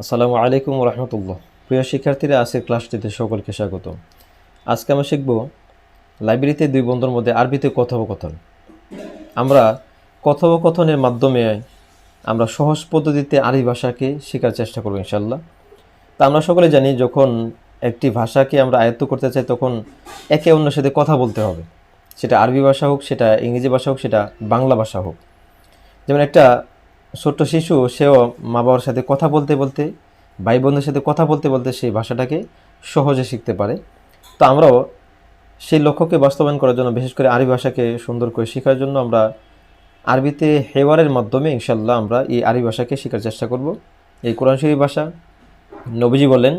আসসালামু আলাইকুম রহমতুল্লাহ প্রিয় শিক্ষার্থীরা, আজকের ক্লাসটিতে সকলকে স্বাগত। আজকে আমরা শিখব লাইব্রেরিতে দুই বন্ধুর মধ্যে আরবিতে কথোপকথন। আমরা কথোপকথনের মাধ্যমে আমরা সহজ পদ্ধতিতে আরবি ভাষাকে শেখার চেষ্টা করব ইনশাল্লাহ তা আমরা সকলে জানি, যখন একটি ভাষাকে আমরা আয়ত্ত করতে চাই, তখন একে অন্যের সাথে কথা বলতে হবে। সেটা আরবি ভাষা হোক, সেটা ইংরেজি ভাষা হোক, সেটা বাংলা ভাষা হোক। যেমন একটা ছোট্ট শিশু, সেও মা বাবার সাথে কথা বলতে বলতে ভাই বোনদের সাথে কথা বলতে বলতে সেই ভাষাটাকে সহজে শিখতে পারে। তো আমরাও সেই লক্ষ্যকে বাস্তবায়ন করার জন্য, বিশেষ করে আরবি ভাষাকে সুন্দর করে শেখার জন্য আমরা আরবিতে হেওয়ারের মাধ্যমে ইনশাল্লাহ আমরা এই আরবি ভাষাকে শেখার চেষ্টা করব। এই কোরআন শরীফ ভাষা, নবীজি বলেন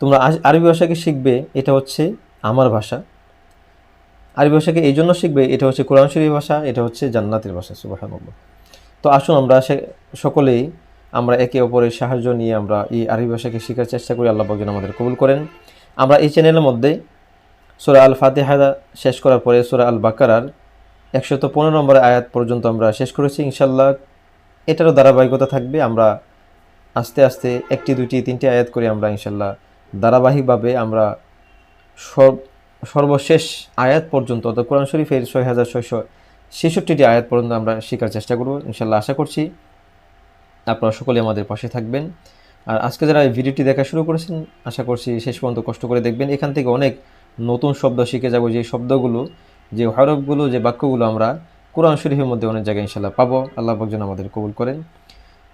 তোমরা আরবি ভাষাকে শিখবে, এটা হচ্ছে আমার ভাষা। আরবি ভাষাকে এই জন্য শিখবে, এটা হচ্ছে কোরআন শরীফ ভাষা, এটা হচ্ছে জান্নাতের ভাষা। সুবাহানুল্লাহ। তো আসুন আমরা সকলেই আমরা একে অপরের সাহায্য নিয়ে আমরা এই আরবি ভাষাকে শেখার চেষ্টা করি, আল্লাহ যেন আমাদের কবুল করেন। আমরা এই চ্যানেলের মধ্যে সুরা আল ফাতেহা শেষ করার পরে সুরা আল বাকারার একশত পনেরো নম্বর আয়াত পর্যন্ত আমরা শেষ করেছি ইনশাল্লাহ এটারও ধারাবাহিকতা থাকবে, আমরা আস্তে আস্তে একটি, দুইটি, তিনটি আয়াত করে আমরা ইনশাল্লাহ ধারাবাহিকভাবে আমরা সর্ব সর্বশেষ আয়াত পর্যন্ত, অর্থাৎ কোরআন শরীফের ছয় হাজার ছয়শো ছেষট্টিটি আয়াত পর্যন্ত আমরা শেখার চেষ্টা করব, ইনশাল্লাহ আশা করছি আপনারা সকলে আমাদের পাশে থাকবেন। আর আজকে যারা এই ভিডিওটি দেখা শুরু করেছেন, আশা করছি শেষ পর্যন্ত কষ্ট করে দেখবেন। এখান থেকে অনেক নতুন শব্দ শিখে যাব, যে শব্দগুলো, যে হরফগুলো, যে বাক্যগুলো আমরা কোরআন শরীফের মধ্যে অনেক জায়গায় ইনশাল্লাহ পাবো। আল্লাহ যেন আমাদের কবুল করেন।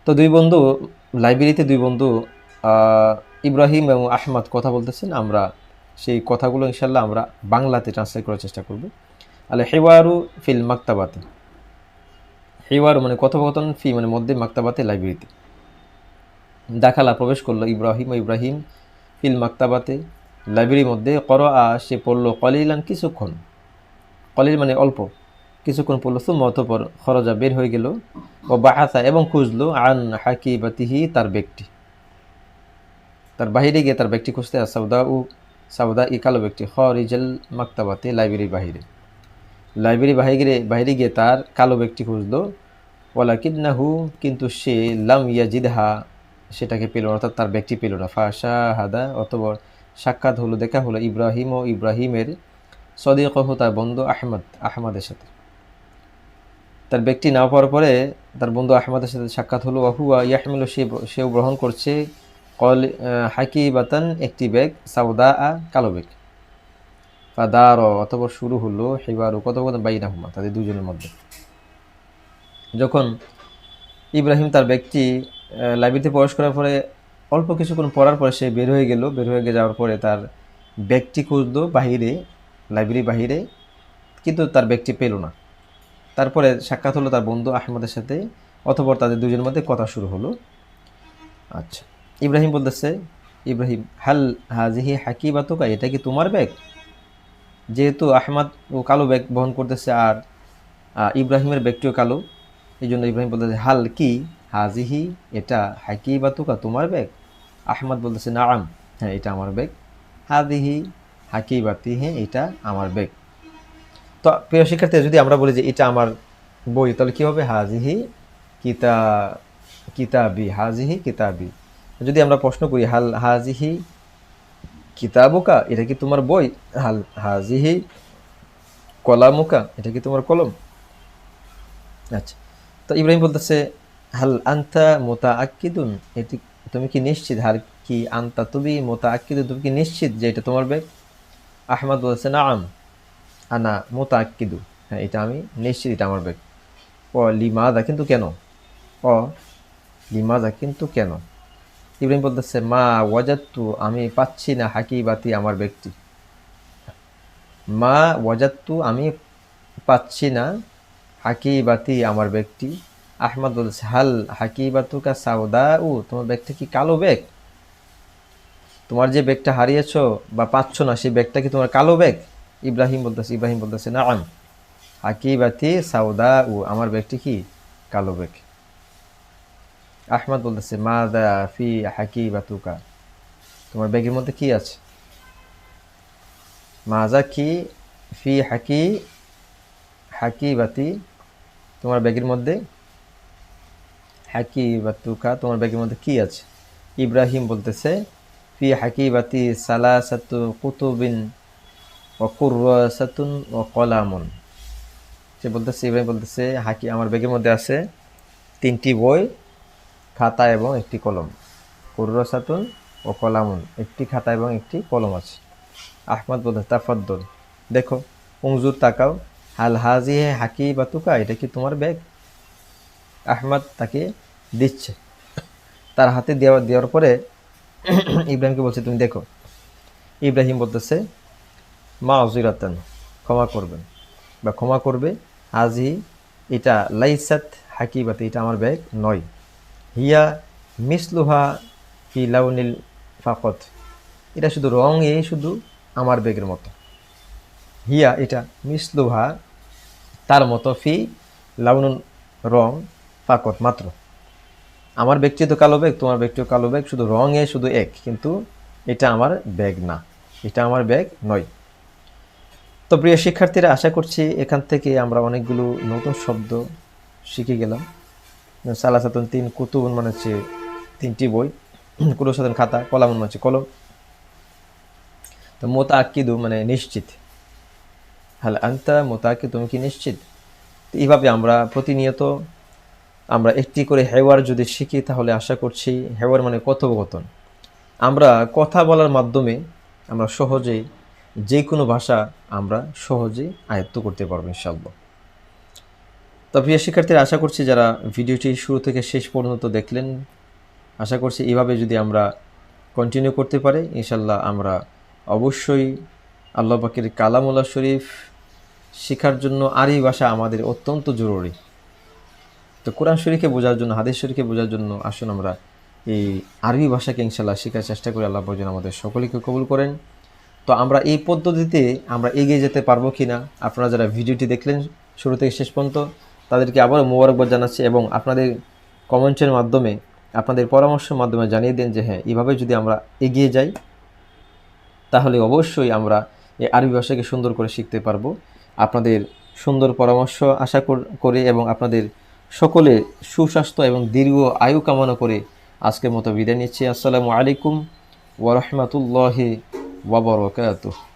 তো দুই বন্ধু, লাইব্রেরিতে দুই বন্ধু ইব্রাহিম এবং আহমদ কথা বলতেছেন। আমরা সেই কথাগুলো ইনশাল্লাহ আমরা বাংলাতে ট্রান্সলেট করার চেষ্টা করব। আল হেওয়ারু ফিল মাক্তাবাতে। হেওয়ারু মানে কথোপকথন, ফি মানে মধ্যে মাক্তাবাতে লাইব্রেরিতে। দাখালা প্রবেশ করল ইব্রাহিম, ও ইব্রাহিম ফিল মাক্তাবাতে লাইব্রেরির মধ্যে। কর আ সে পড়ল কলিলান কিছুক্ষণ। কলিল মানে অল্প। কিছুক্ষণ পড়ল সুম অতপর খরজা বের হয়ে গেল। ও বাহাসা এবং খুঁজলো আন হাকি বাতিহি তার ব্যক্তি। তার বাহিরে গিয়ে তার ব্যক্তি খুঁজতে আর সাউদা উ সাউদা ই কালো ব্যক্তি, খরিজাল মাক্তাবাতে লাইব্রেরির বাহিরে। লাইব্রেরি বাহিরে বাইরে গিয়ে তার কালো ব্যক্তি খুঁজলো। ওলা কিন্নাহু কিন্তু সে লাম ইয়াজিদহা, সেটাকে পেল অর্থাৎ তার ব্যক্তি পেল না। ফাশা হাদা অতবর সাক্ষাৎ হলো, দেখা হলো ইব্রাহিম ও ইব্রাহিমের সদিকহ, তার বন্ধু আহমদ, আহমদের সাথে। তার ব্যক্তি না পাওয়ার পরে তার বন্ধু আহমদের সাথে সাক্ষাৎ হলো। আহুয়া ইয়াহমিল, সে সেও গ্রহণ করছে। কল হাকি বাতান একটি ব্যাগ সাউদা আ কালো ব্যাগ। ফাদার অতপর শুরু হলো হেবারু কথোপকথন বাইনা তাদের দুজনের মধ্যে। যখন ইব্রাহিম তার ব্যক্তি লাইব্রেরিতে প্রবেশ করার পরে, অল্প কিছুক্ষণ পড়ার পরে সে বের হয়ে গেল। বের হয়ে যাওয়ার পরে তার ব্যক্তি খুঁজলো বাহিরে, লাইব্রেরি বাহিরে, কিন্তু তার ব্যক্তি পেল না। তারপরে সাক্ষাৎ হলো তার বন্ধু আহমদের সাথে অথবা তাদের দুজনের মধ্যে কথা শুরু হলো। আচ্ছা ইব্রাহিম বলতেছে, ইব্রাহিম, হাল হাজিহি হাকি বাতুকা এটা কি তোমার ব্যাগ? যেহেতু আহমাদ ও কালো ব্যাগ বহন করতেছে আর ইব্রাহিমের ব্যাগটিও কালো, এই জন্য ইব্রাহিম বলতেছে, হাল কি? হাজিহি? এটা হাকি বাতুকা তোমার ব্যাগ আহমাদ বলতেছে না আম হ্যাঁ এটা আমার ব্যাগ হাদিহি হাকি বাতি হ্যাঁ এটা আমার ব্যাগ তো প্রিয় শিক্ষার্থী, যদি আমরা বলি যে এটা আমার বই, তাহলে কী হবে? হাজিহি কিতা, কিতাবি, হাজিহি কিতাবি। যদি আমরা প্রশ্ন করি, হাল হাজিহি কিতাবুকা, এটা কি তোমার বই? হাল, হাজিহি কলামুকা, এটা কি তোমার কলম? আচ্ছা তো ইব্রাহিম বলতেছে, হাল আন্তা মোতা আক্কিদুন এটি তুমি কি নিশ্চিত? হাল কি আন্তা তুমি মোতা আক্কিদুন তুমি কি নিশ্চিত যে এটা তোমার ব্যাগ আহমদ বলছে না আম আনা মোতা আক্কিদু হ্যাঁ এটা আমি নিশ্চিত এটা আমার ব্যাগ ও লিমাদা কিন্তু কেন? ও লিমাদা কিন্তু কেন? ইব্রাহিম বলতেছে, মা ওয়াজাত্তু আমি পাচ্ছি না হাকি বাতি আমার ব্যক্তি। মা ওয়াজাত্তু আমি পাচ্ছি না হাকি বাতি আমার ব্যক্তি। আহমদ বলছে হাল হাকি বাতুকা সাউদা উ তোমার ব্যাগটা কি কালো ব্যাগ? তোমার যে ব্যাগটা হারিয়েছো বা পাচ্ছ না, সেই ব্যাগটা কি তোমার কালো ব্যাগ? ইব্রাহিম বলতেছে ইব্রাহিম বলতেছে না আম হাকি বাতি সাউদা উ আমার ব্যাগটি কি কালো ব্যাগ? আহমদ বলতেছে মা দা ফি হাকি বাতুকা তোমার ব্যাগের মধ্যে কি আছে? মাজা কি ফি হাকি হাকি বাতি তোমার ব্যাগের মধ্যে? হাকি বাতুকা তোমার ব্যাগের মধ্যে কি আছে? ইব্রাহিম বলতেছে, ফি হাকিবাতি সালাসাতু কুতুবিন ও কুরসাতুন ও কলামুন। সে বলতেছে, ইব্রাহিম বলতেছে, হাকি, আমার ব্যাগের মধ্যে আছে তিনটি বই খাতা এবং একটি কলম। কুরসাতুন ও কলামুন, একটি খাতা এবং একটি কলম আছে। আহমদ বলতে তাফাদ্দল। দেখো, উংজুর তাকাও। হাল হাজি হে হাকি বা তুকা এটা কি তোমার ব্যাগ? আহমদ তাকে দিচ্ছে। তার হাতে দেওয়া, দেওয়ার পরে ইব্রাহিমকে বলছে, তুমি দেখো। ইব্রাহিম বলতেছে, মা অজিরাতান ক্ষমা করবেন বা ক্ষমা করবে। আজি এটা লাইসাত হাকিবাতে, এটা আমার ব্যাগ নয়। হিয়া মিসলুহা ফি লাউনিল ফাকত। এটা শুধু রঙে, শুধু আমার ব্যাগের মতো। হিয়া এটা মিসলুহা তার মতো ফি লাউনুন রং ফাকত মাত্র। আমার ব্যক্তি তো কালো ব্যাগ তোমার ব্যক্তিও কালো ব্যাগ শুধু রঙে, শুধু এক, কিন্তু এটা আমার ব্যাগ না। এটা আমার ব্যাগ নয়। তো প্রিয় শিক্ষার্থীরা, আশা করছি এখান থেকে আমরা অনেকগুলো নতুন শব্দ শিখে গেলাম। সালাসাতন তিন কুতুবন মানে হচ্ছে তিনটি বই কুলসাতন খাতা, কলামন মানে হচ্ছে কলম। তো মোতা আকিদু মানে নিশ্চিত। হাল আন্তা মোতা আকি তুমি কি নিশ্চিত? তো এইভাবে আমরা প্রতিনিয়ত আমরা একটি করে হেওয়ার যদি শিখি, তাহলে আশা করছি হেওয়ার মানে কথোপকথন। আমরা কথা বলার মাধ্যমে আমরা সহজেই যে কোনো ভাষা আমরা সহজেই আয়ত্ত করতে পারব ইনশাল্লাহ তো প্রিয় শিক্ষার্থীরা, আশা করছি যারা ভিডিওটি শুরু থেকে শেষ পর্যন্ত দেখলেন, আশা করছি এভাবে যদি আমরা কন্টিনিউ করতে পারি, ইনশাল্লাহ আমরা অবশ্যই আল্লাহ পাকের কালামুল্লাহ শরীফ শেখার জন্য আরবি ভাষা আমাদের অত্যন্ত জরুরি। তো কোরআন শরীফকে বোঝার জন্য, হাদিস শরীফকে বোঝার জন্য আসুন আমরা এই আরবি ভাষাকে ইনশাল্লাহ শেখার চেষ্টা করি, আল্লাহ যেন আমাদের সকলকে কবুল করেন। তো আমরা এই পদ্ধতিতে আমরা এগিয়ে যেতে পারব কি না আপনারা যারা ভিডিওটি দেখলেন শুরু থেকে শেষ পর্যন্ত তাদেরকে আবারও মোবারকবাদ জানাচ্ছি এবং আপনাদের কমেন্টের মাধ্যমে, আপনাদের পরামর্শের মাধ্যমে জানিয়ে দেন যে হ্যাঁ এইভাবে যদি আমরা এগিয়ে যাই, তাহলে অবশ্যই আমরা এই আরবি ভাষাকে সুন্দর করে শিখতে পারব। আপনাদের সুন্দর পরামর্শ আশা কর- এবং আপনাদের সকলে সুস্বাস্থ্য এবং দীর্ঘ আয়ু কামনা করে আজকের মতো বিদায় নিচ্ছি। আসসালামু আলাইকুম ওরহমতুল্লাহি ওবরকাতুহ